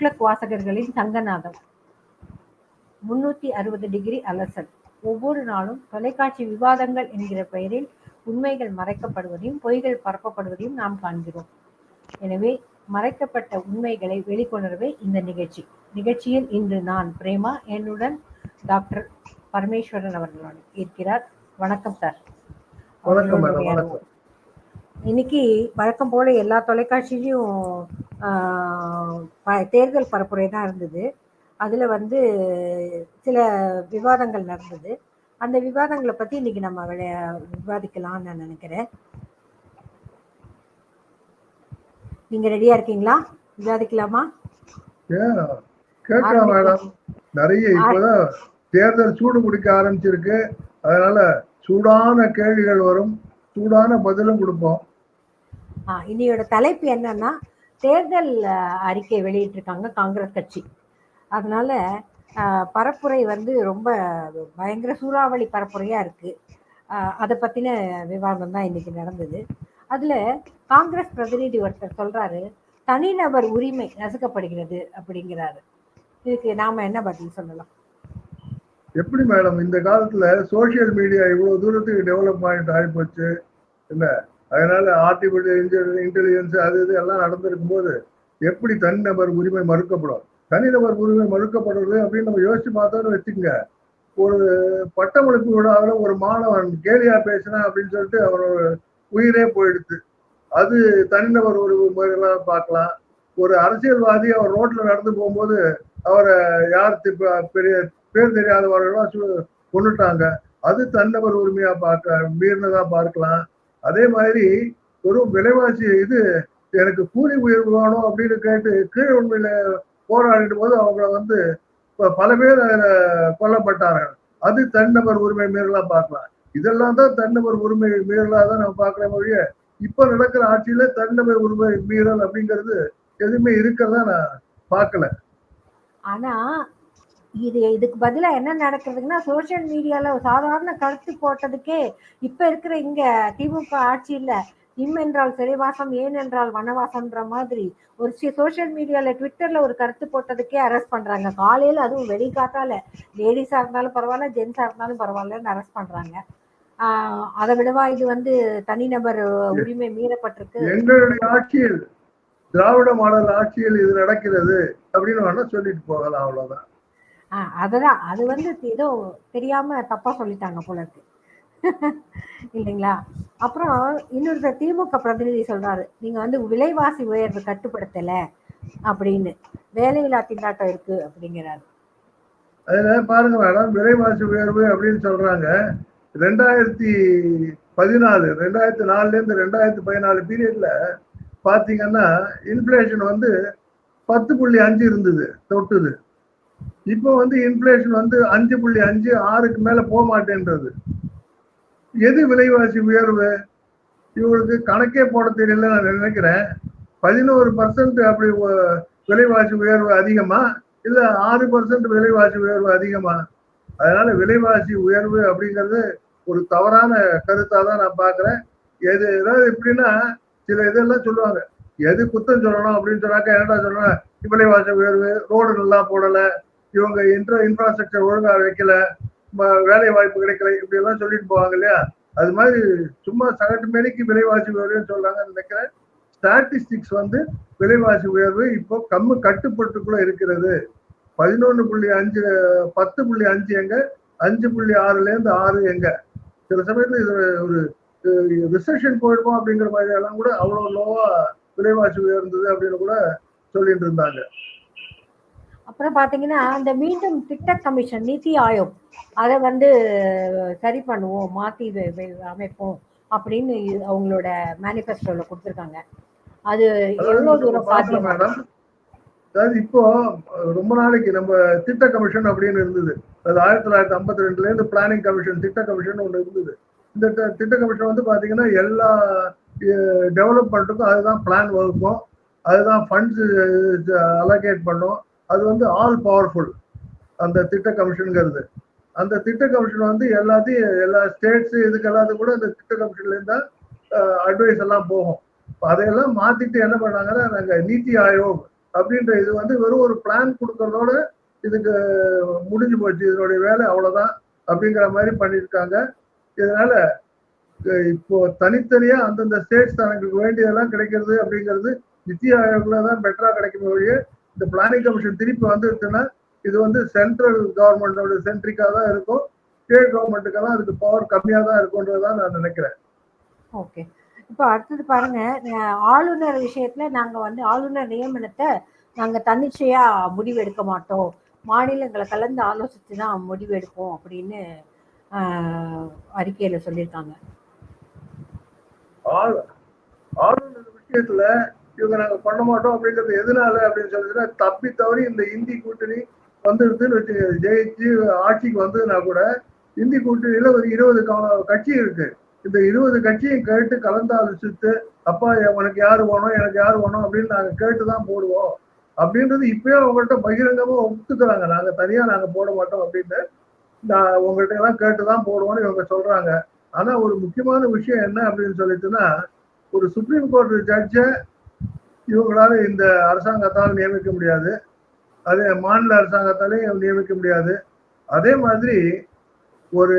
துக்ளக் வாசகர்களின் சங்கநாதம் முன்னூத்தி அறுபது டிகிரி அலசல். ஒவ்வொரு நாளும் தொலைக்காட்சி விவாதங்கள் என்கிற பெயரில் உண்மைகள் மறைக்கப்படுவதையும் பொய்கள் பரப்பப்படுவதையும் நாம் காண்கிறோம். எனவே மறைக்கப்பட்ட உண்மைகளை வெளிக்கொணர்வே இந்த நிகழ்ச்சி. நிகழ்ச்சியில் இன்று நான் பிரேமா என்னுடன் டாக்டர் பரமேஸ்வரன் அவர்கள் இருக்கிறார். வணக்கம் சார். வணக்கம். இன்னைக்கு வழக்கம் போல எல்லா தொலைக்காட்சியிலையும் தேர்தல் பரப்புரை தான் இருந்தது. அதுல வந்து சில விவாதங்கள் நடந்தது. அந்த விவாதங்களை பத்தி இன்னைக்கு நம்ம விளையா- விவாதிக்கலாம்னு நான் நினைக்கிறேன். நீங்க ரெடியா இருக்கீங்களா? விவாதிக்கலாமா? கேட்கலாம் மேடம். நிறைய இப்பதான் தேர்தல் சூடு பிடிக்க ஆரம்பிச்சிருக்கு. அதனால சூடான கேள்விகள் வரும். சூடான பதிலும் கொடுப்போம். இன்னையோட தலைப்பு என்னன்னா தேர்தல் அறிக்கை வெளியிட்டிருக்காங்க காங்கிரஸ் கட்சி. அதனால பரப்புரை வந்து ரொம்ப பயங்கர சூறாவளி பரப்புரையா இருக்கு. அதை பற்றின விவாதம் தான் இன்னைக்கு நடந்தது. அதில் காங்கிரஸ் பிரதிநிதி ஒருத்தர் சொல்கிறாரு தனிநபர் உரிமை நசுக்கப்படுகிறது அப்படிங்கிறாரு. இதுக்கு நாம என்ன பதில் சொல்லலாம்? எப்படி மேடம்? இந்த காலத்துல சோசியல் மீடியா இவ்வளவு தூரத்துக்கு டெவலப் டெவலப்மெண்ட் ஆகிப்போச்சு இல்லை அதனால ஆர்டிபிஷியல் இன்டெலிஜென்ஸ் அது இது எல்லாம் நடந்திருக்கும் போது எப்படி தனிநபர் உரிமை மறுக்கப்படும்? தனிநபர் உரிமை மறுக்கப்படுறது அப்படின்னு நம்ம யோசிச்சு பார்த்தோம்னு வச்சுக்கோங்க. ஒரு பட்டமளிப்பு விழாவில் ஒரு மாணவன் கேலியா பேசினா அப்படின்னு சொல்லிட்டு அவர் உயிரே போயிடுது. அது தனிநபர் உரிமை பார்க்கலாம். ஒரு அரசியல்வாதி அவர் ரோட்ல நடந்து போகும்போது அவரை யார் பெரிய பேர் தெரியாதவர்களா கொண்டுட்டாங்க அது தனிநபர் உரிமையா பார்க்க மீறினதா பார்க்கலாம். அதே மாதிரி ஒரு விலைவாசி இது எனக்கு கூலி உயர்வு வேணும் அப்படின்னு கேட்டு கீழ் உண்மையில போராடிடும் போது அவங்கள வந்து பல பேர் அதில் கொல்லப்பட்டார்கள். அது தனிநபர் உரிமை மீறலா பார்க்கலாம். இதெல்லாம் தான் தனிநபர் உரிமை மீறலா தான் நம்ம பார்க்கற மொழிய இப்ப நடக்கிற ஆட்சியில தனிநபர் உரிமை மீறல் அப்படிங்கிறது எதுவுமே இருக்கிறதா நான் பார்க்கல. ஆனா இது இதுக்கு பதிலா என்ன நடக்குதுன்னா சோசியல் மீடியால சாதாரண கருத்து போட்டதுக்கே இப்ப இருக்கிற இங்க திமுக ஆட்சியில இம் என்றால் சிறைவாசம் ஏன் என்றால் வனவாசம்ன்ற மாதிரி ஒரு சோசியல் மீடியால ட்விட்டரில் ஒரு கருத்து போட்டதுக்கே அரெஸ்ட் பண்றாங்க. காலையில அதுவும் வெளிக்காத்தால லேடிஸாக இருந்தாலும் பரவாயில்ல ஜென்ஸாக இருந்தாலும் பரவாயில்லன்னு அரெஸ்ட் பண்றாங்க. ஆஹ் அதை விடவா இது வந்து தனிநபர் உரிமை மீறப்பட்டிருக்கு. எங்களுடைய ஆட்சியில் திராவிட மாடல் ஆட்சியில் இது நடக்கிறது அப்படின்னு வேணா சொல்லிட்டு போகலாம் அவ்வளவுதான். ஆ அததான். அது வந்து ஏதோ தெரியாம தப்பா சொல்லிட்டாங்க போல இருக்கு இல்லைங்களா? அப்புறம் இன்னொருத்தர் திமுக பிரதிநிதி சொல்றாரு நீங்க வந்து விலைவாசி உயர்வு கட்டுப்படுத்தல அப்படின்னு. வேலையில்லா திண்டாட்டம் இருக்கு அப்படிங்கிறாரு. அதுல பாருங்க மேடம் விலைவாசி உயர்வு அப்படின்னு சொல்றாங்க. ரெண்டாயிரத்தி பதினாலு ரெண்டாயிரத்தி நாலுல இருந்து ரெண்டாயிரத்தி பதினாலு பீரியட்ல பாத்தீங்கன்னா இன்ஃபிளேஷன் வந்து பத்து புள்ளி அஞ்சு இருந்தது தொட்டுது. இப்போ வந்து இன்ஃபிளேஷன் வந்து அஞ்சு புள்ளி அஞ்சு ஆறுக்கு மேல போக மாட்டேன்றது. எது விலைவாசி உயர்வு? இவங்களுக்கு கணக்கே போட தெரியல நான் நினைக்கிறேன். பதினோரு பர்சன்ட் அப்படி விலைவாசி உயர்வு அதிகமா? இல்ல ஆறு பர்சன்ட் விலைவாசி உயர்வு அதிகமா? அதனால விலைவாசி உயர்வு அப்படிங்கிறது ஒரு தவறான கருத்தா தான் நான் பாக்குறேன் எது ஏதாவது எப்படின்னா சில இதெல்லாம் சொல்லுவாங்க. எது குத்தம் சொல்லணும் அப்படின்னு சொன்னாக்க என்னடா சொல்லணும் விலைவாசி உயர்வு ரோடு நல்லா போடலை. இவங்க இன்ட்ரா இன்ஃப்ராஸ்ட்ரக்சர் ஒழுங்கா வைக்கல ம- வேலை வாய்ப்பு கிடைக்கல இப்படி எல்லாம் சொல்லிட்டு போவாங்க இல்லையா? அது மாதிரி சும்மா சகட்டு மேனிக்கு விலைவாசி உயர்வுன்னு சொல்றாங்கன்னு நினைக்கிறேன். ஸ்டாட்டிஸ்டிக்ஸ் வந்து விலைவாசி உயர்வு இப்போ கம்மு கட்டுப்பட்டுக்குள்ள இருக்கிறது. பதினொன்று புள்ளி அஞ்சு பத்து புள்ளி அஞ்சு எங்க அஞ்சு புள்ளி ஆறுலேருந்து ஆறு எங்க. சில சமயத்தில் இது ஒரு ரிசெஷன் போயிடுவோம் அப்படிங்கிற மாதிரி எல்லாம் கூட அவ்வளோ லோவா விலைவாசி உயர்ந்தது அப்படின்னு கூட சொல்லிட்டு இருந்தாங்க. அப்புறம் பாத்தீங்கன்னா இந்த மீண்டும் திட்ட கமிஷன் நிதி ஆயோக் அதை வந்து சரி பண்ணுவோம் வே- அமைப்போம் அப்படின்னு அவங்களோட மேனிஃபெஸ்டோல கொடுத்துருக்காங்க. அது எவ்வளவு தூரம் சாத்தியம்? மேடம் அதாவது இப்போ ரொம்ப நாளைக்கு நம்ம திட்ட கமிஷன் அப்படின்னு இருந்தது. அது ஆயிரத்தி தொள்ளாயிரத்தி ஐம்பத்தி ரெண்டுல இருந்து பிளானிங் கமிஷன் திட்ட கமிஷன் ஒன்று இருந்தது. இந்த திட்ட கமிஷன் வந்து பாத்தீங்கன்னா எல்லா டெவலப்மெண்ட்டுக்கும் அதுதான் பிளான் வகுக்கும் அதுதான் ஃபண்ட்ஸ் அலோகேட் பண்ணும். அது வந்து ஆல் பவர்ஃபுல் அந்த திட்ட கமிஷனுங்கிறது. அந்த திட்ட கமிஷன் வந்து எல்லாத்தையும் எல்லா ஸ்டேட்ஸ் இதுக்கு எல்லாத்தையும் கூட அந்த திட்ட கமிஷன்ல இருந்தா அட்வைஸ் எல்லாம் போகும். அதையெல்லாம் மாத்திட்டு என்ன பண்ணாங்கன்னா நாங்க நீத்தி ஆயோக் அப்படின்ற இது வந்து வெறும் ஒரு பிளான் கொடுக்கறதோட இதுக்கு முடிஞ்சு போச்சு. இதனுடைய வேலை அவ்வளவுதான் அப்படிங்கிற மாதிரி பண்ணியிருக்காங்க. இதனால இப்போ தனித்தனியா அந்தந்த ஸ்டேட்ஸ் தனக்கு வேண்டியதெல்லாம் கிடைக்கிறது அப்படிங்கிறது நித்தி ஆயோக்ல தான் பெட்டரா கிடைக்கும் ஒழிய இந்த பிளானிங் கமிஷன் திருப்பி வந்துருச்சுன்னா இது வந்து சென்ட்ரல் கவர்மெண்டோட சென்ட்ரிக்கா தான் இருக்கும். ஸ்டேட் கவர்மெண்ட்டுக்கெல்லாம் அதுக்கு பவர் கம்மியா தான் இருக்கும்ன்றதான் நான் நினைக்கிறேன். ஓகே இப்போ அடுத்தது பாருங்க ஆளுநர் விஷயத்துல நாங்க வந்து ஆளுநர் நியமனத்தை நாங்க தன்னிச்சையா முடிவு எடுக்க மாட்டோம். மாநிலங்களை கலந்து ஆலோசித்து தான் முடிவு எடுப்போம் அப்படின்னு அறிக்கையில சொல்லியிருக்காங்க. ஆள் ஆளுநர் விஷயத்துல இவங்க நாங்க பண்ண மாட்டோம் அப்படின்றது எதனால அப்படின்னு சொல்லிட்டு தப்பி தவறி இந்த இந்தி கூட்டணி வந்துருதுன்னு வச்சு ஜெயிச்சு ஆட்சிக்கு வந்ததுன்னா கூட இந்தி கூட்டணியில ஒரு இருபது கட்சி இருக்கு. இந்த இருபது கட்சியும் கேட்டு கலந்தாலோசித்து அப்பா உனக்கு யார் வேணும்? எனக்கு யார் வேணும்? அப்படின்னு நாங்க கேட்டு தான் போடுவோம். அப்படின்றது இப்பயே அவங்கள்ட்ட பகிரங்கமா ஒத்துக்கிறாங்க. நாங்க தனியா நாங்க போட மாட்டோம் அப்படின்னு நான் உங்கள்கிட்ட எல்லாம் கேட்டு தான் போடுவோம்னு இவங்க சொல்றாங்க. ஆனா ஒரு முக்கியமான விஷயம் என்ன அப்படின்னு சொல்லிட்டுன்னா ஒரு சுப்ரீம் கோர்ட் ஜட்ஜை இவங்களால இந்த அரசாங்கத்தால் நியமிக்க முடியாது. அதே மாநில அரசாங்கத்தாலையும் நியமிக்க முடியாது. அதே மாதிரி ஒரு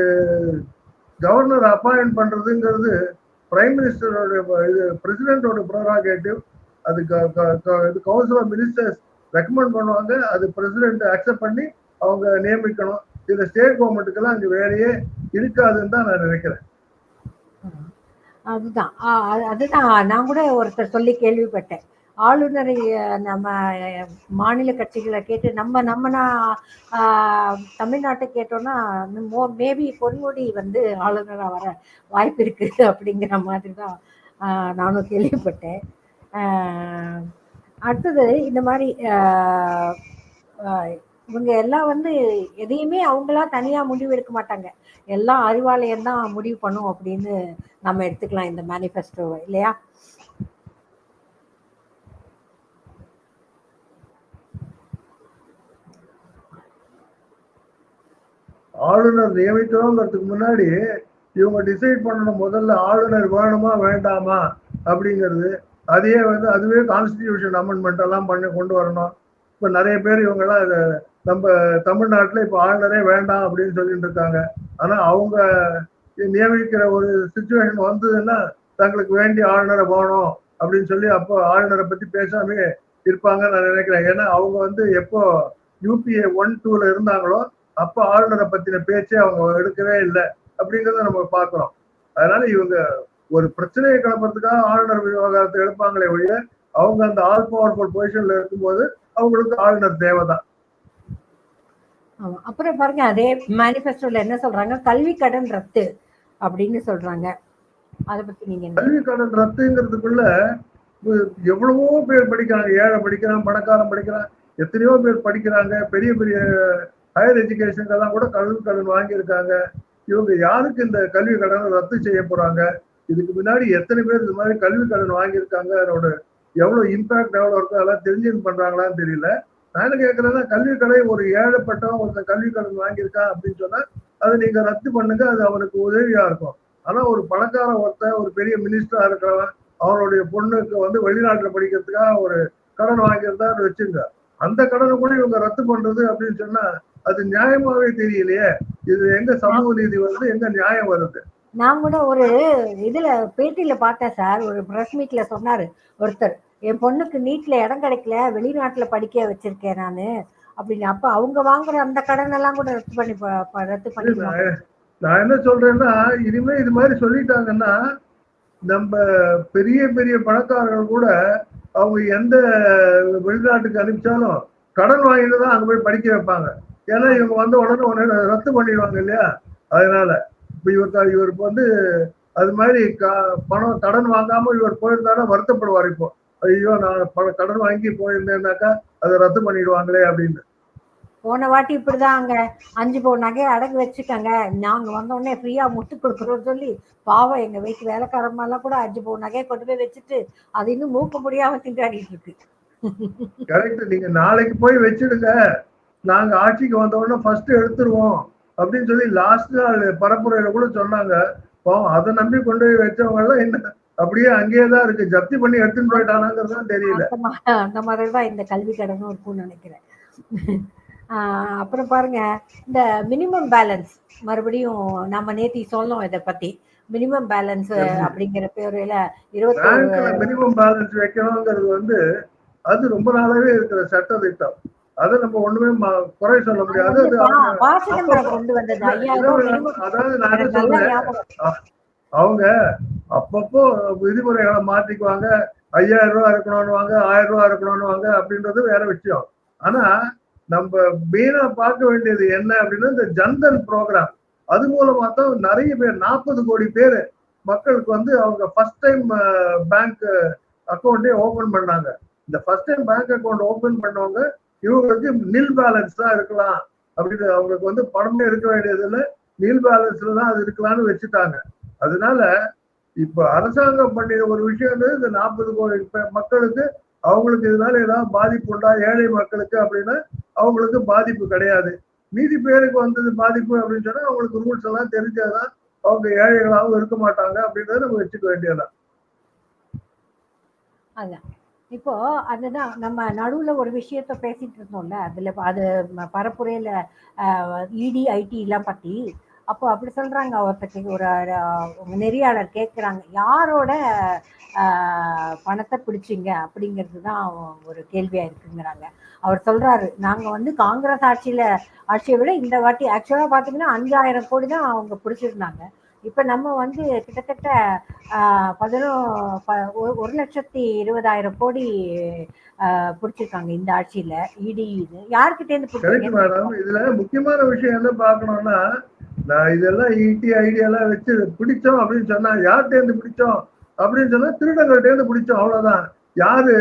கவர்னர் அப்பாயிண்ட் பண்றதுங்கிறது பிரைம் மினிஸ்டரோட இது பிரசிடென்டோட ப்ரோராகேட்டிவ் அது க- க- க- இது கவுன்சில் ஆஃப் மினிஸ்டர்ஸ் ரெக்கமெண்ட் பண்ணுவாங்க. அது பிரசிடென்ட் அக்செப்ட் பண்ணி அவங்க நியமிக்கணும். இந்த ஸ்டேட் கவர்மெண்ட்டுக்கெல்லாம் அங்கே வேலையே இருக்காதுன்னு தான் நான் நினைக்கிறேன். அதுதான். அதுதான். நான் கூட ஒருத்தர் சொல்லி கேள்விப்பட்டேன். ஆளுநரை நம்ம மாநில கட்சிகளை கேட்டு நம்ம நம்ம ஆஹ், தமிழ்நாட்டை கேட்டோம்னா மோ மேபி பொன்முடி வந்து ஆளுநராக வர வாய்ப்பு இருக்கு அப்படிங்கிற மாதிரி தான் ஆஹ், நானும் கேள்விப்பட்டேன். ஆஹ், அடுத்தது இந்த மாதிரி ஆஹ், இவங்க எல்லாம் வந்து எதையுமே அவங்களா தனியா முடிவு எடுக்க மாட்டாங்க. எல்லாம் அறிவாலயம் தான் முடிவு பண்ணும் அப்படின்னு நம்ம எடுத்துக்கலாம் இந்த மேனிஃபெஸ்டோவை இல்லையா? ஆளுநர் நியமிக்கிறோங்கிறதுக்கு முன்னாடி இவங்க டிசைட் பண்ணணும் முதல்ல ஆளுநர் வேணுமா வேண்டாமா அப்படிங்கிறது. அதையே வந்து அதுவே கான்ஸ்டிடியூஷன் அமெண்ட்மெண்ட் எல்லாம் பண்ணி கொண்டு வரணும். இப்போ நிறைய பேர் இவங்கெல்லாம் நம்ம தமிழ்நாட்டில் இப்போ ஆளுநரே வேண்டாம் அப்படின்னு சொல்லிட்டு இருக்காங்க. ஆனால் அவங்க நியமிக்கிற ஒரு சுச்சுவேஷன் வந்ததுன்னா தங்களுக்கு வேண்டிய ஆளுநரை போகணும் அப்படின்னு சொல்லி அப்போ ஆளுநரை பற்றி பேசாமே இருப்பாங்கன்னு நான் நினைக்கிறேன். ஏன்னா அவங்க வந்து எப்போ யூபிஏ ஒன் டூல இருந்தாங்களோ அப்ப ஆளுநரை பத்தின பேச்சே அவங்க எடுக்கவே இல்லை அப்படிங்கறத நம்ம பார்க்கிறோம். அதனால இவங்க ஒரு பிரச்சனையை கிளப்புறதுக்காக ஆளுநர் விவகாரத்தை எடுப்பாங்களே ஒழிய அவங்க அந்த ஆல் பவர்ஃபுல் பொசிஷன்ல இருக்கும்போது அவங்களுக்கு ஆளுநர் தேவைதான். அப்புறம் பாருங்க அதே மேனிஃபெஸ்டோல என்ன சொல்றாங்க? கல்வி கடன் ரத்து அப்படின்னு சொல்றாங்க. அதை பத்தி நீங்க கல்வி கடன் ரத்துங்கிறதுக்குள்ள எவ்வளவோ பேர் படிக்கிறாங்க. ஏழை படிக்கிறான் பணக்காரன் படிக்கிறான். எத்தனையோ பேர் படிக்கிறாங்க. பெரிய பெரிய ஹையர் எஜுகேஷனுக்கெல்லாம் கூட கல்வி கடன் வாங்கியிருக்காங்க. இவங்க யாருக்கு இந்த கல்வி கடனை ரத்து செய்ய போறாங்க? இதுக்கு முன்னாடி எத்தனை பேர் இந்த மாதிரி கல்வி கடன் வாங்கியிருக்காங்க அதோட எவ்வளவு இம்பாக்ட் எவ்வளவு இருக்கோ அதெல்லாம் தெரிஞ்சு பண்றாங்களான்னு தெரியல. நான் என்ன கேட்கறேன்னா கல்வி கடை ஒரு ஏழைப்பட்டவன் ஒருத்தன் கல்வி கடன் வாங்கியிருக்கான் அப்படின்னு சொன்னா அதை நீங்க ரத்து பண்ணுங்க அது அவனுக்கு உதவியா இருக்கும். ஆனா ஒரு பணக்கார ஒருத்தன் ஒரு பெரிய மினிஸ்டரா இருக்கிறவன் அவனுடைய பொண்ணுக்கு வந்து வெளிநாட்டுல படிக்கிறதுக்காக ஒரு கடன் வாங்கியிருந்தா வச்சுங்க. அந்த கடனை கூட இவங்க ரத்து பண்றது அப்படின்னு சொன்னா அது நியாயமாவே தெரியலையே. இது எங்க சமூக நீதி வருது எங்க நியாயம் வருது? நான் கூட ஒரு இதுல பேட்டியில பார்த்தேன் சார். ஒரு பிரஸ் மீட்ல சொன்னாரு ஒருத்தர். என் பொண்ணுக்கு நீட்ல இடம் கிடைக்கல. வெளிநாட்டுல படிக்க வச்சிருக்கேன் நானு. அப்படின்னு. அப்ப அவங்க வாங்குற அந்த கடன் எல்லாம் கூட ரத்து பண்ணி ரத்து பண்ணிடுவாங்க. நான் என்ன சொல்றேன்னா இனிமே இது மாதிரி சொல்லிட்டாங்கன்னா நம்ம பெரிய பெரிய பணக்காரர்கள் கூட அவங்க எந்த வெளிநாட்டுக்கு அனுப்பிச்சாலும் கடன் வாங்கிட்டு தான் அங்க போய் படிக்க வைப்பாங்க. ஏன்னா இவங்க வந்த உடனே உடனே ரத்து பண்ணிடுவாங்க இல்லையா? அதனால. இப்ப இவர் இவருக்கு வந்து அது மாதிரி க- பணம் கடன் வாங்காம இவர் போயிருந்தாருன்னா வருத்தப்படுவார் இப்போ. ஐயோ நான் பண- கடன் வாங்கி போயிருந்தேன்னாக்கா அதை ரத்து பண்ணிடுவாங்களே அப்படின்னு. போன வாட்டி இப்படிதான் அங்க அஞ்சு பவுன் நகையை அடகு வச்சுக்கங்க. நாங்க வந்த உடனே ஃப்ரீயா முட்டு கொடுக்குறோம்னு சொல்லி பாவம் எங்க வீட்டு வேலைக்காரம்மா எல்லாம் கூட அஞ்சு பவுன் நகையை கொண்டு போய் வச்சுட்டு அது இன்னும் மூக்க முடியாம திண்டாடிட்டு இருக்கு. கரெக்ட் நீங்க நாளைக்கு போய் வச்சிடுங்க. நாங்க ஆட்சிக்கு வந்த உடனே ஃபர்ஸ்ட் எடுத்துருவோம் அப்படின்னு சொல்லி லாஸ்ட் நாள் பரப்புரையில கூட சொன்னாங்க. பாவம் அதை நம்பி கொண்டு போய் வச்சவங்க எல்லாம் என்ன? அப்படியே அங்கேயே தான் இருக்கு. ஜப்தி பண்ணி எடுத்துன்னு போயிட்டானாங்கிறது தெரியல. அந்த மாதிரி தான் இந்த கல்வி கடனும் இருக்கும்னு நினைக்கிறேன். அப்புறம் பாருங்க இந்த மினிமம் பேலன்ஸ் மறுபடியும் நம்ம நேத்தி சொன்னோம் இதை பத்தி. மினிமம் பேலன்ஸ் அப்படிங்கிற பேருல இருபத்தி மினிமம் பேலன்ஸ் வைக்கணுங்கிறது வந்து அது ரொம்ப நாளாவே இருக்கிற சட்ட திட்டம் அதை நம்ம ஒண்ணுமே குறை சொல்ல முடியாது. அதாவது நான் சொல்றேன். அவங்க அப்பப்போ விதிமுறைகளை மாத்திக்குவாங்க. ஐயாயிரம் ரூபாய் இருக்கணும்னுவாங்க ஆயிரம் ரூபாய் இருக்கணும்னுவாங்க அப்படின்றது வேற விஷயம். ஆனா நம்ம மெயினா பார்க்க வேண்டியது என்ன அப்படின்னா இந்த ஜன்தன் ப்ரோக்ராம் அது மூலமா தான் நிறைய பேர் நாற்பது கோடி பேர் மக்களுக்கு வந்து அவங்க ஃபர்ஸ்ட் டைம் பேங்க் அக்கௌண்ட்டே ஓபன் பண்ணாங்க. இந்த first time bank account open பண்ணவங்க இவங்களுக்கு நில் பேலன்ஸ் தான் இருக்கலாம். அப்படின்னு அவங்களுக்கு வந்து பணமே இருக்க வேண்டியது இல்லை நில் பேலன்ஸ்ல தான் அது இருக்கலாம்னு வச்சுட்டாங்க. அதனால இப்ப அரசாங்கம் பண்ணின ஒரு விஷயம் இந்த நாற்பது கோடி மக்களுக்கு அவங்களுக்கு இதனால ஏதாவது பாதிப்பு உண்டா? ஏழை மக்களுக்கு அப்படின்னா அவங்களுக்கு பாதிப்பு கிடையாது. மீதி பேருக்கு வந்தது பாதிப்பு அப்படின்னு சொன்னா அவங்களுக்கு ரூல்ஸ் எல்லாம் தெரிஞ்சாதான் அவங்க ஏழைகளாகவும் இருக்க மாட்டாங்க அப்படின்றத நம்ம வச்சுக்க வேண்டியதான் அதான். இப்போ அதுதான் நம்ம நடுவில் ஒரு விஷயத்த பேசிட்டு இருந்தோம்ல அதில் அது பரப்புரையில் இடி ஐடி எல்லாம் அப்போ அப்படி சொல்கிறாங்க ஒருத்தருக்கு ஒரு நெறியாளர் கேட்குறாங்க யாரோட பணத்தை பிடிச்சிங்க அப்படிங்கிறது தான் ஒரு கேள்வியாக இருக்குங்கிறாங்க. அவர் சொல்கிறாரு நாங்கள் வந்து காங்கிரஸ் ஆட்சியில் ஆட்சியை விட இந்த வாட்டி ஆக்சுவலாக பார்த்தீங்கன்னா அஞ்சாயிரம் கோடி தான் அவங்க பிடிச்சிருந்தாங்க. இப்போ நம்ம வந்து கிட்டத்தட்ட ஆஹ் பதினோ ப- ஒரு- ஒரு லட்சத்தி இருபதாயிரம் கோடி ஆஹ் பிடிச்சிருக்காங்க இந்த ஆட்சியில இடி இது. யாருக்கிட்டேருந்து மேடம் இதுல முக்கியமான விஷயம் என்ன பார்க்கணும்னா நான் இதெல்லாம் இடி ஐடியெல்லாம் வச்சு பிடிச்சோம் அப்படின்னு சொன்னா யார்கிட்டேருந்து பிடிச்சோம் அப்படின்னு சொன்னா திருடங்கள்ட்டேருந்து பிடிச்சோம் அவ்வளவுதான். யாரு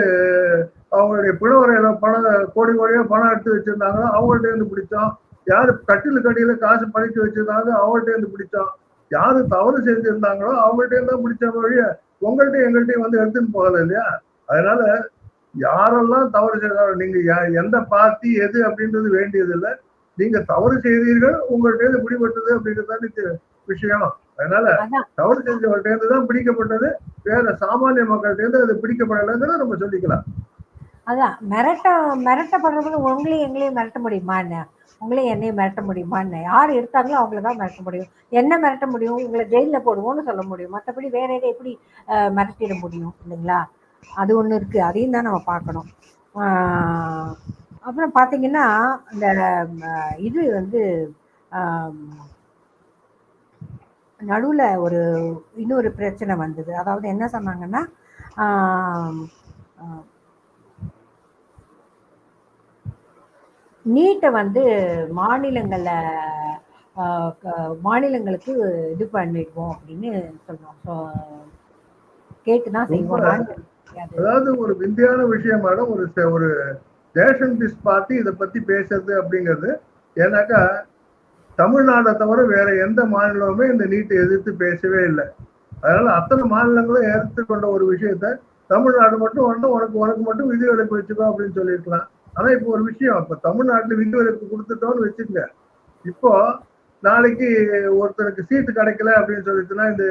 அவங்களுடைய பிணவரையில பணம் கோடி கோடியா பணம் எடுத்து வச்சிருந்தாங்களோ அவங்கள்ட்ட இருந்து பிடிச்சோம். யாரு கட்டில் கட்டியில் காசு பறிச்சு வச்சிருந்தாங்க அவங்கள்ட்ட இருந்து பிடிச்சோம். யாரு தவறு செஞ்சிருந்தாங்களோ அவங்கள்ட்ட தான் பிடிச்ச வழிய உங்கள்ட்ட எங்கள்கிட்டயும் வந்து எடுத்துன்னு போகல இல்லையா? அதனால யாரெல்லாம் தவறு செய்தாலும் நீங்க எந்த பார்ட்டி எது அப்படின்றது வேண்டியது இல்லை நீங்க தவறு செய்தீர்கள் உங்கள்ட்ட இருந்து பிடிபட்டது அப்படின்றது விஷயம். அதனால அதான். தவறு செஞ்சவர்கிட்ட இருந்து தான் பிடிக்கப்பட்டது. வேற சாமானிய மக்கள்கிட்ட இருந்து அது பிடிக்கப்படலைங்கிறத நம்ம சொல்லிக்கலாம். அதான் மிரட்ட மிரட்டப்படுறது உங்களையும் எங்களையும் மிரட்ட முடியுமா என்ன? உங்களையும் என்னையும் மிரட்ட முடியுமா? என்ன யார் இருக்காங்களோ அவங்கள தான் மிரட்ட முடியும். என்ன மிரட்ட முடியும்? உங்களை ஜெயிலில் போடுவோம்னு சொல்ல முடியும். மற்றபடி வேற எதை எப்படி மிரட்டிட முடியும் இல்லைங்களா? அது ஒன்று இருக்குது அதையும் தான் நம்ம பார்க்கணும். அப்புறம் பார்த்தீங்கன்னா இந்த இது வந்து நடுவில் ஒரு இன்னொரு பிரச்சனை வந்தது. அதாவது என்ன சொன்னாங்கன்னா நீட்டை வந்து மாநிலங்கள்ல மாநிலங்களுக்கு இது பண்ணிடுவோம் அப்படின்னு சொல்றோம். ஸோ கேட்டுதான் செய்வோம். அதாவது ஒரு விந்தியான விஷயம் மேடம். ஒரு ஒரு நேஷனலிஸ்ட் பார்ட்டி இதை பத்தி பேசுறது அப்படிங்கிறது ஏன்னாக்கா தமிழ்நாடை தவிர வேற எந்த மாநிலமுமே இந்த நீட்டை எதிர்த்து பேசவே இல்லை. அதனால அத்தனை மாநிலங்களும் ஏற்றுக்கொண்ட ஒரு விஷயத்த தமிழ்நாடு மட்டும் வந்து உனக்கு உனக்கு மட்டும் விதிவிலக்கு வச்சுக்கோ அப்படின்னு சொல்லியிருக்கலாம். ஆனா இப்போ ஒரு விஷயம் இப்ப தமிழ்நாட்டுல விதிவிலக்கு கொடுத்துட்டோம்னு வச்சுக்கங்க. இப்போ நாளைக்கு ஒருத்தருக்கு சீட்டு கிடைக்கல அப்படின்னு சொல்லிட்டுனா இந்த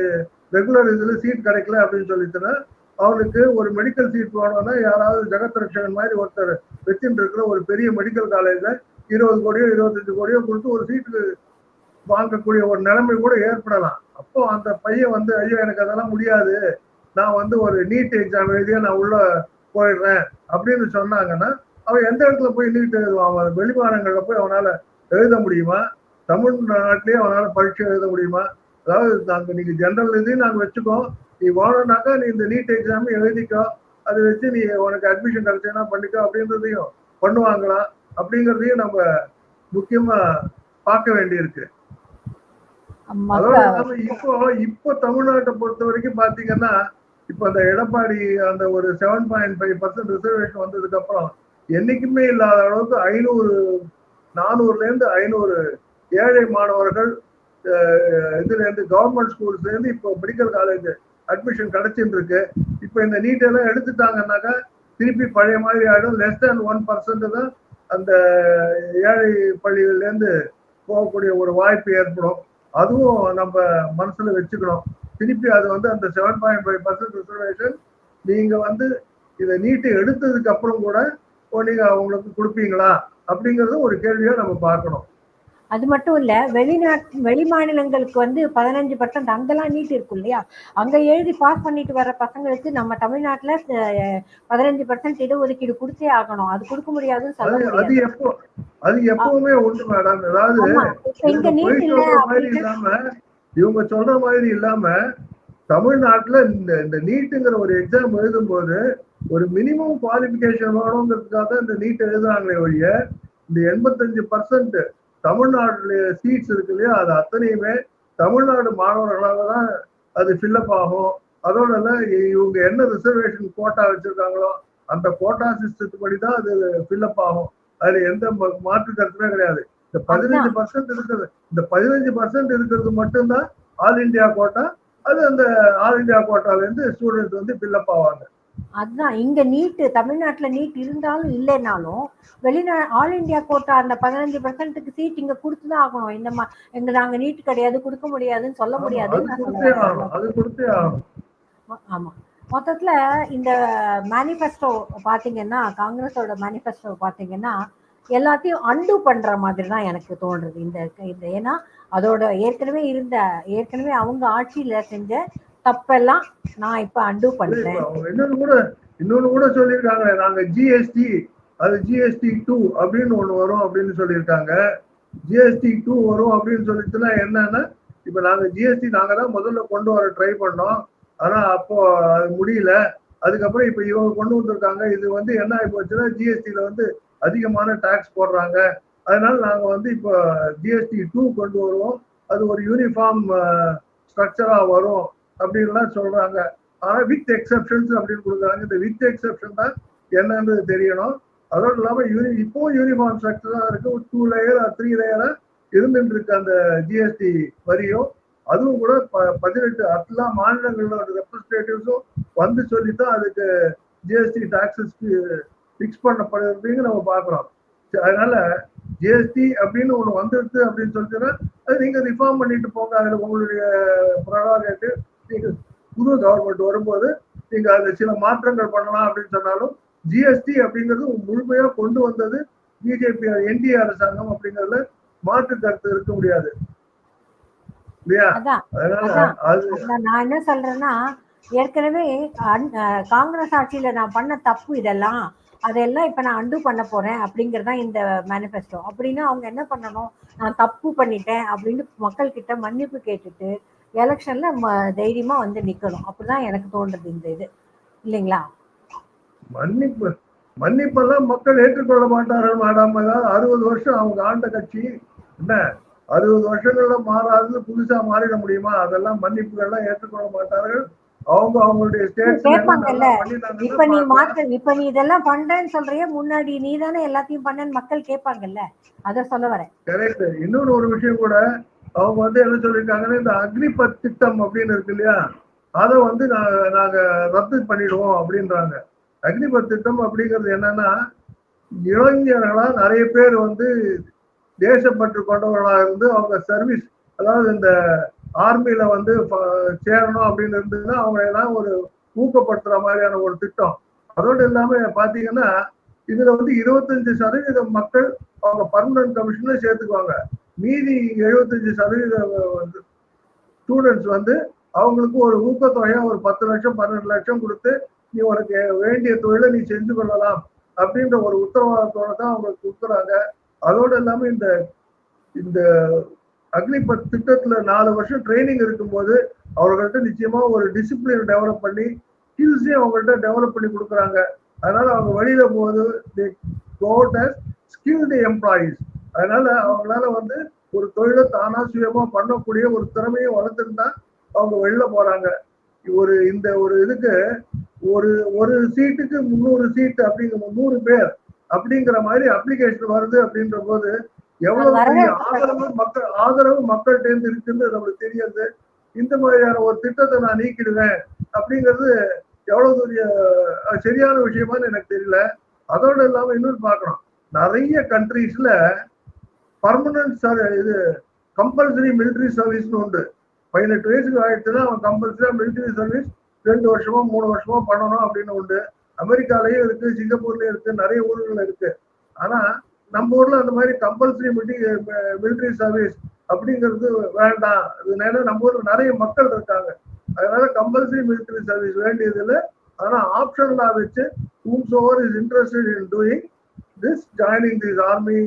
ரெகுலர் இதுல சீட் கிடைக்கல அப்படின்னு சொல்லிட்டுனா அவனுக்கு ஒரு மெடிக்கல் சீட் போனோம்னா யாராவது ஜெகத் ரட்சகன் மாதிரி ஒருத்தர் வச்சுட்டு இருக்கிற ஒரு பெரிய மெடிக்கல் காலேஜ்ல இருபது கோடியோ இருபத்தஞ்சு கோடியோ கொடுத்து ஒரு சீட்டுக்கு வாங்கக்கூடிய ஒரு நிலைமை கூட ஏற்படலாம். அப்போ அந்த பையன் வந்து ஐயோ எனக்கு அதெல்லாம் முடியாது. நான் வந்து ஒரு நீட் எக்ஸாம் எழுதியே நான் உள்ள போயிடுறேன். அப்படின்னு சொன்னாங்கன்னா அவன் எந்த இடத்துல போய் நீட் எழுதுவான் அவன் வெளிமாநிலங்கள்ல போய் அவனால எழுத முடியுமா? தமிழ்நாட்டிலேயே அவனால பரீட்சை எழுத முடியுமா? அதாவது நாங்க நீங்க ஜெனரல் இதையும் நாங்க வச்சுக்கோம் நீ வேணும்னாக்கா நீ இந்த நீட் எக்ஸாம் எழுதிக்கோ. அதை வச்சு நீ உனக்கு அட்மிஷன் கிடைச்சேன்னா பண்ணிக்கோ அப்படின்றதையும் பண்ணுவாங்களா? அப்படிங்கிறதையும் நம்ம முக்கியமா பார்க்க வேண்டியிருக்கு. அதோட இப்போ இப்போ தமிழ்நாட்டை பொறுத்த வரைக்கும் பாத்தீங்கன்னா இப்போ அந்த எடப்பாடி அந்த ஒரு seven point five percent reservation வந்ததுக்கு அப்புறம் என்னைக்குமே இல்லாத அளவுக்கு ஐநூறு நானூறுல இருந்து ஐநூறு ஏழை மாணவர்கள் இதுலேருந்து இதுல இருந்து கவர்மெண்ட் ஸ்கூல்ஸ்ல இருந்து இப்போ மெடிக்கல் காலேஜ் அட்மிஷன் கிடைச்சிட்டு இருக்கு இப்போ இந்த நீட் எல்லாம் எடுத்துட்டாங்கன்னாக்கா திருப்பி பழைய மாதிரி ஆயிடும். லெஸ் தேன் ஒன் பர்சன்ட் தான் அந்த ஏழை பள்ளிகள்ல இருந்து போகக்கூடிய ஒரு வாய்ப்பு ஏற்படும். அதுவும் நம்ம மனசுல வச்சுக்கணும். திருப்பி அது வந்து அந்த seven point five percent reservation நீங்க வந்து இதை நீட்டு எடுத்ததுக்கு அப்புறம் கூட ஓ, நீங்க அவங்களுக்கு கொடுப்பீங்களா? அப்படிங்கறது ஒரு கேள்வியா நம்ம பார்க்கணும். அது மட்டும் இல்ல வெளிநாட்டு வெளி மாநிலங்களுக்கு வந்து பதினஞ்சு பர்சன்ட் அங்கெல்லாம் நீட் இருக்கும் இல்லையா? அங்க எழுதி பாஸ் பண்ணிட்டு வர பசங்களுக்கு நம்ம தமிழ்நாட்டுல பதினஞ்சு பர்சன்ட் இடஒதுக்கீடு கொடுத்தே ஆகணும். அது கொடுக்க முடியாதுன்னு சொல்ல அது எப்போ அது எப்பவுமே உண்டு மேடம் அதாவது இங்க நீட் இல்ல இல்லாம இவங்க சொல்ற மாதிரி இல்லாம தமிழ்நாட்டுல இந்த இந்த நீட்டுங்கிற ஒரு எக்ஸாம் எழுதும்போது ஒரு மினிமம் குவாலிபிகேஷன் வேணுங்கிறதுக்காக தான் இந்த நீட் எழுதுறாங்களே ஒழிய இந்த எண்பத்தஞ்சு பர்சன்ட் தமிழ்நாட்டுல சீட்ஸ் இருக்கு இல்லையா அது அத்தனையுமே தமிழ்நாடு மாணவர்களாக தான் அது ஃபில்லப் ஆகும். அதோட இவங்க என்ன ரிசர்வேஷன் கோட்டா வச்சிருக்காங்களோ அந்த கோட்டா சிஸ்டத்து படி தான் அது ஃபில்லப் ஆகும். அதுல எந்த மாற்று கருத்துமே கிடையாது. இந்த பதினஞ்சு பர்சன்ட் இருக்கிறது இந்த பதினஞ்சு பர்சன்ட் இருக்கிறது மட்டும்தான் ஆல் இந்தியா கோட்டா அது அந்த ஆல் இந்தியா கோட்டால இருந்து ஸ்டூடெண்ட்ஸ் வந்து ஃபில்லப் ஆவாங்க. அதுதான் இங்க நீட் தமிழ்நாட்டுல நீட் இருந்தாலும் இல்லைனாலும் வெளிநா ஆல் இந்தியா கோட்டா அந்த பதினஞ்சு பர்சன்ட்டுக்கு சீட் இங்க கொடுத்துதான் ஆகணும். இந்த மா எங்க நாங்க நீட் கிடையாது கொடுக்க முடியாதுன்னு சொல்ல ஆகணும். ஆமா. மொத்தத்துல இந்த மேனிஃபெஸ்டோ பாத்தீங்கன்னா காங்கிரஸோட மேனிஃபெஸ்டோ பாத்தீங்கன்னா எல்லாத்தையும் அண்டு பண்ற மாதிரி தான் எனக்கு தோன்றுது. இந்த இந்த ஏன்னா அதோட ஏற்கனவே இருந்த ஏற்கனவே அவங்க ஆட்சியில செஞ்ச தப்பெல்லாம் நான் இப்ப அண்டு பண்றேன். இன்னொன்னு கூட இன்னொன்னு கூட சொல்லியிருக்காங்க. நாங்க ஜிஎஸ்டி அது ஜிஎஸ்டி டூ அப்படின்னு ஒண்ணு வரும் அப்படின்னு சொல்லியிருக்காங்க. ஜிஎஸ்டி டூ வரும் அப்படின்னு சொல்லிட்டுனா என்னன்னா இப்ப நாங்க ஜிஎஸ்டி நாங்க தான் முதல்ல கொண்டு வர ட்ரை பண்ணோம். ஆனா அப்போ அது முடியல. அதுக்கப்புறம் இப்ப இவங்க கொண்டு வந்திருக்காங்க. இது வந்து என்ன ஆகி போச்சுன்னா ஜிஎஸ்டில வந்து அதிகமான டாக்ஸ் போடுறாங்க. அதனால நாங்க வந்து இப்போ ஜிஎஸ்டி டூ கொண்டு வருவோம். அது ஒரு யூனிஃபார்ம் ஸ்ட்ரக்சரா வரும். அப்படின்லாம் சொல்றாங்க. ஆனா வித் எக்ஸப்ஷன்ஸ் அப்படின்னு கொடுக்குறாங்க. இந்த வித் எக்ஸப்ஷன் தான் என்னன்றது தெரியணும். அதோடு இல்லாமல் யூனி இப்போ யூனிஃபார்ம் ஸ்ட்ரக்சர் தான் இருக்கு. டூ லேயர் த்ரீ லேயரா இருந்துட்டு இருக்கு அந்த ஜிஎஸ்டி வரியும் அதுவும் கூட ப- பதினெட்டு எல்லா மாநிலங்களோட ரெப்ரஸன்டேட்டிவ்ஸும் வந்து சொல்லி தான் அதுக்கு ஜிஎஸ்டி டாக்ஸஸ்க்கு ஃபிக்ஸ் பண்ணப்படுறதுங்க நம்ம பார்க்குறோம். அதனால ஜிஎஸ்டி அப்படின்னு ஒன்று வந்துடுது அப்படின்னு சொல்லிட்டுன்னா அது நீங்கள் ரிஃபார்ம் பண்ணிட்டு போங்க. அதில் உங்களுடைய ப்ரொடாகேட்டிவ் நீங்க புது கவர்மெண்ட் வரும்போது நீங்க அதுல சில மாற்றங்கள் பண்ணலாம் அப்படின்னு சொன்னாலும் ஜிஎஸ்டி அப்படிங்கிறது முழுமையா கொண்டு வந்தது பிஜேபி என்டிஏ அரசாங்கம் அப்படிங்கறதுல மாற்று கருத்து இருக்க முடியாது. இல்லையா? அதனால. அது நான் என்ன சொல்றேன்னா ஏற்கனவே காங்கிரஸ் ஆட்சியில நான் பண்ண தப்பு இதெல்லாம் அதெல்லாம் இப்ப நான் அண்டு பண்ண போறேன் அப்படிங்கறதா இந்த மேனிஃபெஸ்டோ அப்படின்னா அவங்க என்ன பண்ணணும்? நான் தப்பு பண்ணிட்டேன் அப்படின்னு மக்கள் கிட்ட மன்னிப்பு கேட்டுட்டு எலெக்ஷன்ல தைரியமா வந்து நிக்கணும். அப்படிதான் எனக்கு தோன்றுது இந்த இது. இல்லைங்களா? மன்னிப்பு மன்னிப்பெல்லாம் மக்கள் ஏற்றுக்கொள்ள மாட்டார்கள் மேடம் அறுபது வருஷம் அவங்க ஆண்ட கட்சி. என்ன? அறுபது வருஷங்கள்ல மாறாதது புதுசா மாறிட முடியுமா? அதெல்லாம் மன்னிப்புகள்லாம் ஏற்றுக்கொள்ள மாட்டார்கள். அவங்க அவங்களுடைய கேட்பாங்கல்ல. இப்ப நீ மாற்ற இப்ப நீ இதெல்லாம் பண்றேன்னு சொல்றியே முன்னாடி நீ தானே எல்லாத்தையும் பண்ணேன்னு மக்கள் கேட்பாங்கல்ல. அத சொல்ல வரேன். கரெக்ட் இன்னொரு ஒரு விஷயம் கூட அவங்க வந்து என்ன சொல்லியிருக்காங்கன்னா இந்த அக்னிபத் திட்டம் அப்படின்னு இருக்கு இல்லையா? அதை வந்து நா- நாங்க ரத்து பண்ணிடுவோம் அப்படின்றாங்க. அக்னிபத் திட்டம் அப்படிங்கிறது என்னன்னா இளைஞர்களா நிறைய பேர் வந்து தேசப்பற்று கொண்டவர்களாக இருந்து அவங்க சர்வீஸ் அதாவது இந்த ஆர்மியில வந்து ப- சேரணும் அப்படின்னு இருந்ததுன்னா அவங்க எல்லாம் ஒரு ஊக்கப்படுத்துற மாதிரியான ஒரு திட்டம். அதோடு இல்லாம பாத்தீங்கன்னா இதுல வந்து இருபத்தஞ்சு சதவீதம் மக்கள் அவங்க பர்மனன்ட் கமிஷன்ல சேர்த்துக்குவாங்க. மீதி எழுபத்தஞ்சு சதவீதம் ஸ்டூடெண்ட்ஸ் வந்து அவங்களுக்கு ஒரு ஊக்கத்தொகையா ஒரு பத்து லட்சம் பன்னெண்டு லட்சம் கொடுத்து நீ உனக்கு வேண்டிய தொழிலை நீ செஞ்சு கொள்ளலாம் அப்படின்ற ஒரு உத்தரவாதத்தோட தான் அவங்களுக்கு கொடுக்குறாங்க. அதோடு இல்லாமல் இந்த இந்த அக்னிபத் திட்டத்துல நாலு வருஷம் ட்ரைனிங் இருக்கும்போது அவர்கள்ட்ட நிச்சயமா ஒரு டிசிப்ளின் டெவலப் பண்ணி ஸ்கில்ஸையும் அவங்கள்ட்ட டெவலப் பண்ணி கொடுக்குறாங்க. அதனால அவங்க வெளியில போகுது ஸ்கில்டு எம்ப்ளாயீஸ் அதனால அவங்களால வந்து ஒரு தொழிலை தானா சுயமா பண்ணக்கூடிய ஒரு திறமையை வளர்த்துருந்தா அவங்க வெளில போறாங்க. ஒரு இந்த ஒரு இதுக்கு ஒரு ஒரு சீட்டுக்கு முந்நூறு சீட் அப்படிங்கிற நூறு பேர் அப்படிங்கிற மாதிரி அப்ளிகேஷன் வருது அப்படின்ற போது எவ்வளவு ஆதரவு மக்கள் ஆதரவு மக்கள்கிட்ட இருந்து இருக்குன்னு நம்மளுக்கு தெரியாது. இந்த மாதிரியான ஒரு திட்டத்தை நான் நீக்கிடுவேன் அப்படிங்கிறது எவ்வளவு பெரிய சரியான விஷயமான்னு எனக்கு தெரியல. அதோட இல்லாம இன்னொன்று பார்க்கணும். நிறைய கண்ட்ரீஸ்ல பர்மனன்ட் இது கம்பல்சரி மிலிட்ரி சர்வீஸ்னு உண்டு. பதினெட்டு வயசுக்கு ஆயிடுச்சுன்னா அவன் கம்பல்சரியா மிலிட்டரி சர்வீஸ் ரெண்டு வருஷமோ மூணு வருஷமோ பண்ணணும் அப்படின்னு உண்டு. அமெரிக்காலையும் இருக்கு சிங்கப்பூர்லயும் இருக்கு நிறைய ஊர்களில் இருக்கு. ஆனா நம்ம ஊர்ல அந்த மாதிரி கம்பல்சரி மிலிட்டரி சர்வீஸ் அப்படிங்கிறது வேண்டாம். அதனால நம்ம ஊர்ல நிறைய மக்கள் இருக்காங்க. அதனால கம்பல்சரி மிலிட்டரி சர்வீஸ் வேண்டியது இல்லை ஆனா வச்சு whomsoever is interested in doing this joining this army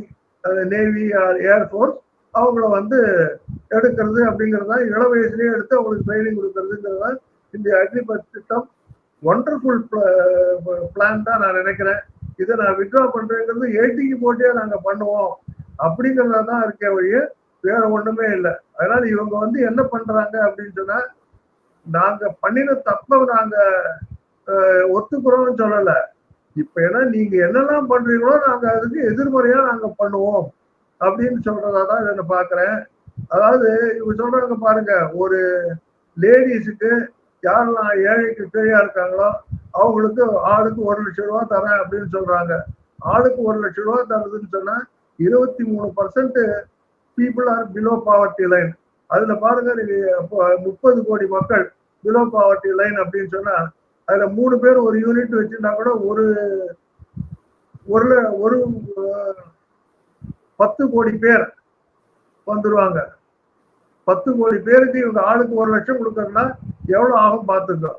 navy or air force அவங்கள வந்து எடுக்கிறது அப்படிங்கிறது தான் இள வயசுலயே எடுத்து அவங்களுக்கு ட்ரைனிங் கொடுக்கறதுங்கிறது தான் இந்த அக்ரிபத் திட்டம். ஒண்டர்ஃபுல் பிளான் தான் நான் நினைக்கிறேன். இதை நான் வித்ட்ரா பண்றேங்கிறது ஏடிக்கு போட்டே நாங்க பண்ணுவோம். அப்படிங்கிறதா தான் இருக்கே வழிய வேற ஒண்ணுமே இல்லை. அதனால இவங்க வந்து என்ன பண்றாங்க அப்படின்னு சொன்னா நாங்க பண்ணின தப்ப நாங்க ஒத்துக்கிறோம்னு சொல்லலை. இப்ப ஏன்னா நீங்க என்னெல்லாம் பண்றீங்களோ நாங்க அதுக்கு எதிர்மறையா நாங்க பண்ணுவோம் அப்படின்னு சொல்றதா தான் இதை பாக்குறேன். அதாவது இவங்க சொல்றாங்க பாருங்க ஒரு லேடிஸுக்கு யாரெல்லாம் ஏழைக்கு கீழே இருக்காங்களோ அவங்களுக்கு ஆளுக்கு ஒரு லட்சம் ரூபா தரேன் அப்படின்னு சொல்றாங்க. ஆளுக்கு ஒரு லட்சம் ரூபா தரதுன்னு சொன்னா இருபத்தி மூணு percent people are below poverty line அதுல பாருங்க நீங்க முப்பது கோடி மக்கள் பிலோ பாவர்ட்டி லைன் அப்படின்னு சொன்னா அதுல மூணு பேர் ஒரு யூனிட் வச்சிருந்தா கூட ஒரு ஒரு ஒரு பத்து கோடி பேர் வந்துருவாங்க. பத்து கோடி பேருக்கு இவங்க ஆளுக்கு ஒரு லட்சம் கொடுக்கறதுனா எவ்வளவு ஆகும் பார்த்துக்கோ.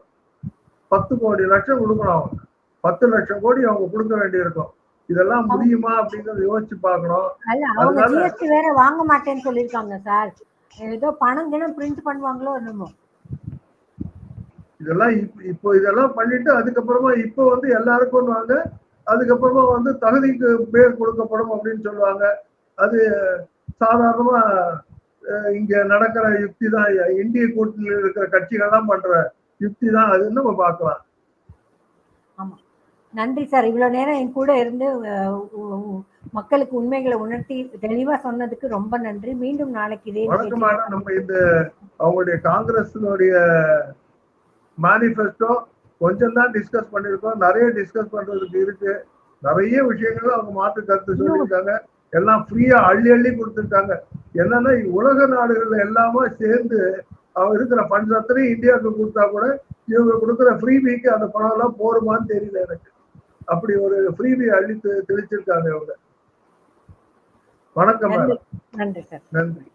பத்து கோடி லட்சம் கொடுக்கணும் அவங்க. பத்து லட்சம் கோடி அவங்க கொடுக்க வேண்டியிருக்கும். இதெல்லாம் முடியுமா அப்படிங்கறத யோசிச்சு பார்க்கணும். அல்ல அவங்க ஜிஎஸ்டி வேற வாங்க மாட்டேன்னு சொல்லியிருக்காங்க சார். ஏதோ பணம் கிணம் பிரிண்ட் பண்ணுவாங்களோ என்னமோ. இதெல்லாம் இப்ப- இதெல்லாம் பண்ணிட்டு அதுக்கப்புறமா இப்போ வந்து எல்லாருக்கும் வாங்க அதுக்கப்புறமா வந்து தகுதிக்கு பேர் கொடுக்கப்படும் அப்படின்னு சொல்லுவாங்க. அது சாதாரணமா இங்க நடக்கிற யுக்தி தான். இந்திய கூட்டணியில் இருக்கிற கட்சிகள்லாம் பண்ற யுக்தி தான் அதுன்னு நம்ம பார்க்கலாம். நன்றி சார். இவ்வளவு நேரம் என் கூட இருந்து மக்களுக்கு உண்மைகளை உணர்த்தி தெளிவா சொன்னதுக்கு ரொம்ப நன்றி. மீண்டும் நாளைக்கு இதே நம்ம இந்த அவங்களுடைய காங்கிரஸினுடைய மேனிஃபெஸ்டோ கொஞ்சம் தான் டிஸ்கஸ் பண்ணியிருக்கோம். நிறைய டிஸ்கஸ் பண்றதுக்கு இருக்கு. நிறைய விஷயங்கள் அவங்க மாற்று கருத்து சொல்லியிருக்காங்க. எல்லாம் ஃப்ரீயா அள்ளி அள்ளி கொடுத்துருக்காங்க. என்னன்னா உலக நாடுகள்ல எல்லாமே சேர்ந்து அவங்க இருக்கிற ஃபண்ட்ஸ் அத்தனையும் இந்தியாவுக்கு கொடுத்தா கூட இவங்க கொடுக்குற ஃப்ரீபிக்கு அந்த பணம் எல்லாம் போருமான்னு தெரியல எனக்கு. அப்படி ஒரு ஃப்ரீபி அள்ளி தெ- தெளிச்சிருக்காங்க இவங்க. வணக்கம் நன்றி. நன்றி.